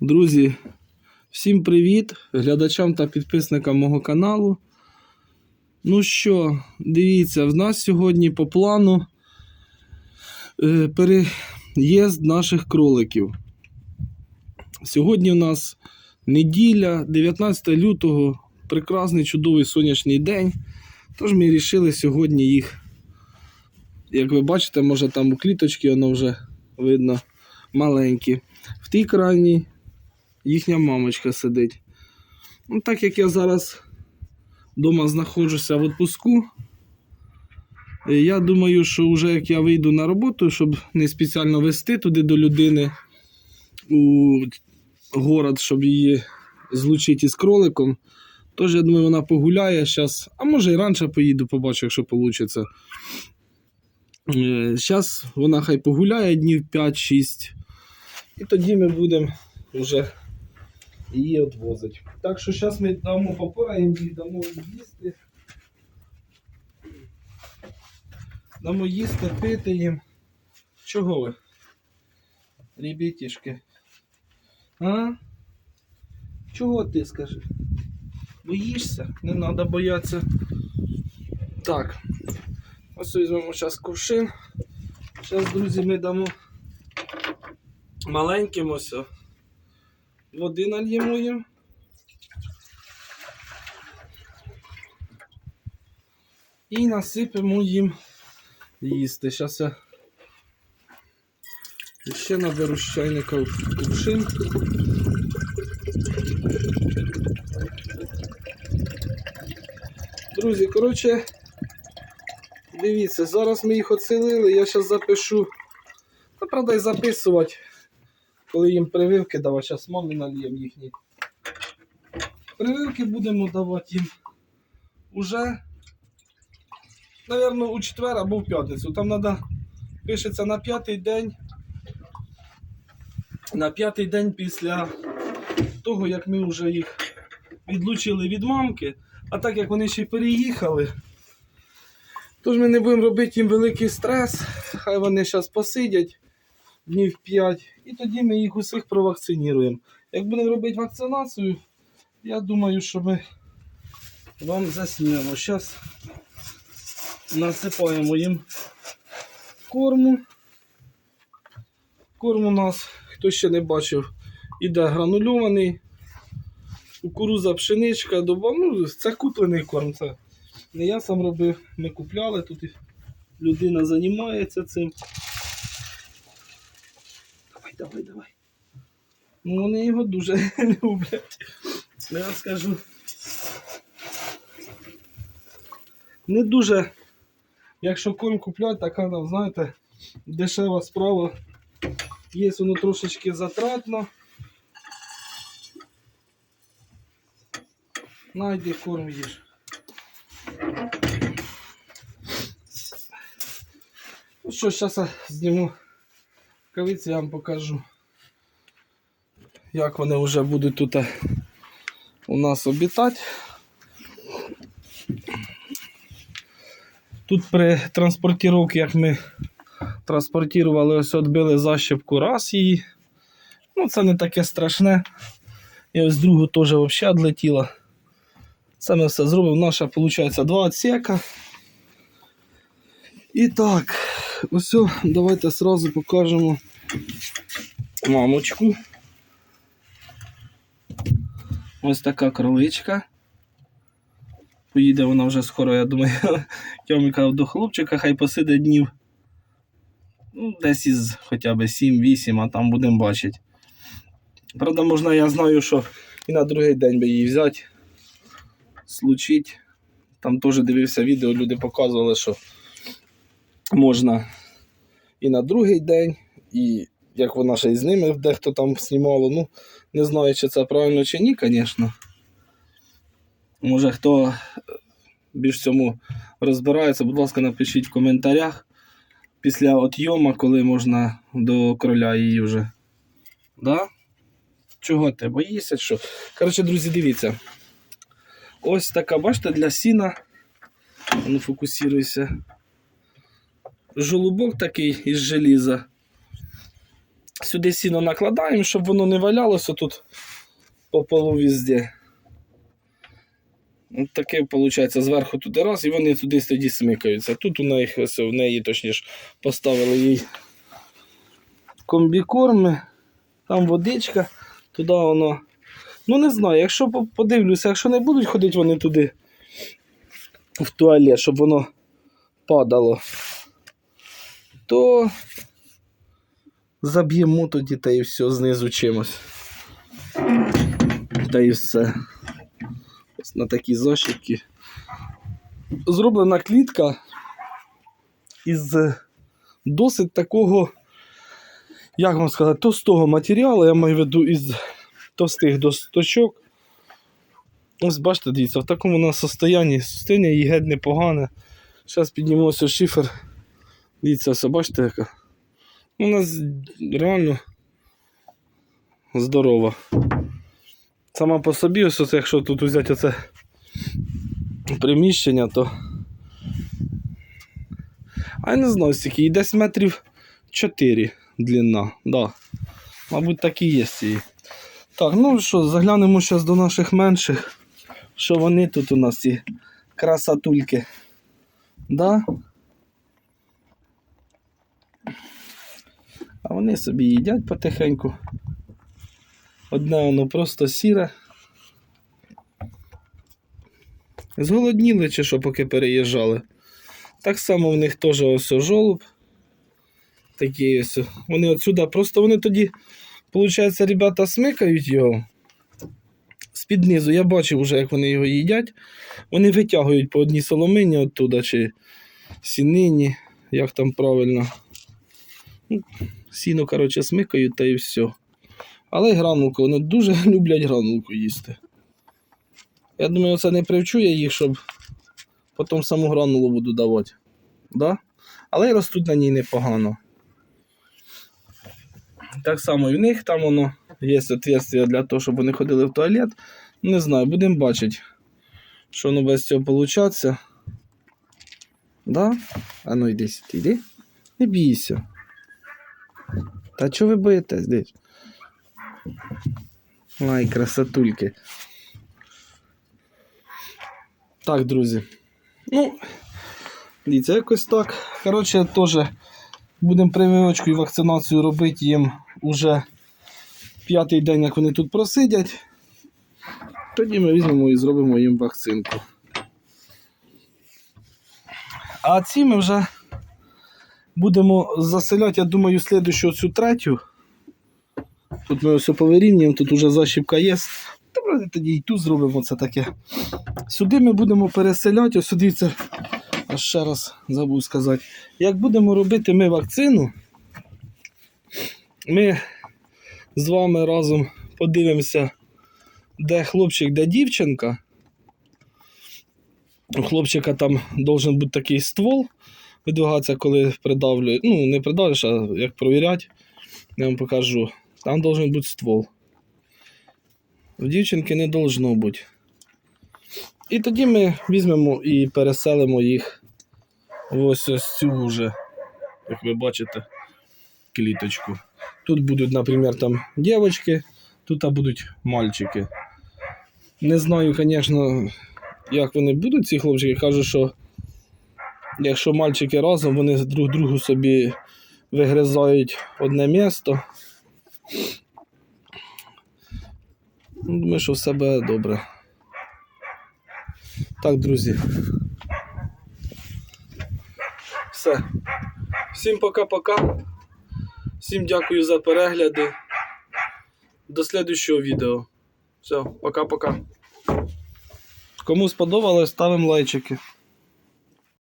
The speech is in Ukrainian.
Друзі, всім привіт глядачам та підписникам мого каналу. Ну що, дивіться, в нас сьогодні по плану е, переїзд наших кроликів. Сьогодні у нас неділя, 19 лютого, прекрасний чудовий сонячний день. Тож ми вирішили сьогодні їх, як ви бачите, може там у кліточці воно вже видно маленькі. В тій крайній їхня мамочка сидить. Ну, так як я зараз вдома знаходжуся в відпуску, е, я думаю, що вже як я вийду на роботу, щоб не спеціально вести туди до людини у город, щоб її злучити із кроликом. Тож, я думаю, вона погуляє зараз, а може і раніше поїду, побачу, якщо вийде. Зараз вона хай погуляє днів 5-6. І тоді ми будемо вже її відвозити. Так що зараз ми дамо попораємо їй, дамо їсти. Дамо їсти, пити їм. Чого ви? Ребятішки. А? Чого ти скажи? Боїшся? Не треба боятися. Так. Ось візьмемо зараз кувшин. Зараз, друзі, ми дамо маленьким ось. Води нальємо їм. І насипемо їм їсти. Зараз я ще наберу з чайника кувшин. Друзі, коротше, дивіться, зараз ми їх оцелили, я зараз запишу. Та правда і записувати, коли їм прививки давати, зараз мамі нальємо їхні. Прививки будемо давати їм уже, напевно, у четвер або в п'ятницю. Там треба, пишеться на п'ятий день. На п'ятий день після того, як ми вже їх відлучили від мамки, а так як вони ще й переїхали, тож ми не будемо робити їм великий стрес. Хай вони зараз посидять днів 5, і тоді ми їх усіх провакциніруємо. Як будемо робити вакцинацію, я думаю, що ми вам заснімемо. Зараз насипаємо їм корму. Корм у нас, хто ще не бачив, іде гранульований. Кукуруза, пшеничка, доба. Ну, це куплений корм. Це не я сам робив, ми купляли, тут людина займається цим. Давай, давай. Ну, вони його дуже люблять. Я скажу. Не дуже, якщо корм купляти, така, знаєте, дешева справа. Є воно трошечки затратно. Найди корм їж. Ну що, зараз зніму кавиці, я вам покажу, як вони вже будуть тут е, у нас обітати. Тут при транспортировці, як ми транспортували, ось відбили защіпку раз її. Ну, це не таке страшне. І ось другу теж взагалі відлетіла. Це ми все зробимо. Наша, виходить, два отсека. І так, ось, давайте одразу покажемо мамочку. Ось така кроличка. Поїде вона вже скоро, я думаю, Тьоміка до хлопчика, хай посидить днів. Ну, десь із хоча б 7-8, а там будемо бачити. Правда, можна, я знаю, що і на другий день би її взяти, случить. Там теж дивився відео, люди показували, що можна і на другий день, і як вона ще й з ними дехто там знімало. Ну, не знаю, чи це правильно чи ні, звісно. Може хто більш цьому розбирається, будь ласка, напишіть в коментарях після отйома, коли можна до кроля її вже. Да? Чого ти боїшся? Що? Коротше, друзі, дивіться. Ось така, бачите, для сіна. Ну, фокусируйся. Жолубок такий із желіза. Сюди сіно накладаємо, щоб воно не валялося тут по полу. От таке виходить зверху туди раз, і вони туди тоді смикаються. Тут у неї, ось, в неї точніше, поставили їй комбікорми, там водичка, туди воно. Ну не знаю, якщо подивлюся, якщо не будуть ходити вони туди в туалет, щоб воно падало, то заб'ємо тоді та і все знизу чимось. Та і все. Ось на такі зошитки. Зроблена клітка із досить такого, як вам сказати, товстого матеріалу, я маю в виду із товстих досточок. Ось бачите, дивіться, в такому у нас состоянні. Состояння її геть непогане. Зараз піднімемося шифер. Дивіться, все, бачите, яка. У нас реально здорова. Сама по собі, ось оце, якщо тут взяти оце приміщення, то. А я не знаю, скільки, і десь метрів 4 длина. Да. Мабуть, так і є цієї. Так, ну що, заглянемо зараз до наших менших. Що вони тут у нас ці красатульки. Да? Вони собі їдять потихеньку. Одне воно просто сіре. Зголодніли чи що, поки переїжджали. Так само в них теж ось жолоб. Такі ось. Вони отсюда, просто вони тоді, виходить, ребята смикають його. З-під низу я бачив вже, як вони його їдять. Вони витягують по одній соломині оттуда, чи сінині, як там правильно. Сіно, коротше, смикають та і все. Але гранулку, вони дуже люблять гранулку їсти. Я думаю, це не привчу я їх, щоб потім саму гранулу буду давати. Да? Але ростуть на ній непогано. Так само і в них там воно є відповідає для того, щоб вони ходили в туалет. Не знаю, будемо бачити, що воно без цього виходить. Да? А ну йди йди. Не бійся. Та чого ви боїтесь десь? Ай, красотульки. Так, друзі. Ну, дивіться, якось так. Коротше, теж будемо прививочку і вакцинацію робити їм уже п'ятий день, як вони тут просидять. Тоді ми візьмемо і зробимо їм вакцинку. А ці ми вже будемо заселяти, я думаю, слідущу цю третю. Тут ми все повирівнюємо, тут вже защіпка є. Вроде тоді і тут зробимо це таке. Сюди ми будемо переселяти, ось дивіться, аж ще раз забув сказати. Як будемо робити ми вакцину, ми з вами разом подивимося, де хлопчик, де дівчинка. У хлопчика там должен бути такий ствол видвигатися, коли придавлюють. Ну, не придавлюєш, а як провірять, я вам покажу. Там должен бути ствол. У дівчинки не должно бути. І тоді ми візьмемо і переселимо їх ось ось цю вже, як ви бачите, кліточку. Тут будуть, наприклад, там дівчатки, тут будуть мальчики. Не знаю, звісно, як вони будуть, ці хлопчики. Кажуть, що якщо мальчики разом, вони друг другу собі вигризають одне місто. Ну, Думаю, що все буде добре. Так, друзі. Все. Всім пока-пока. Всім дякую за перегляди. До слідущого відео. Все, пока-пока. Кому сподобалось, ставимо лайчики.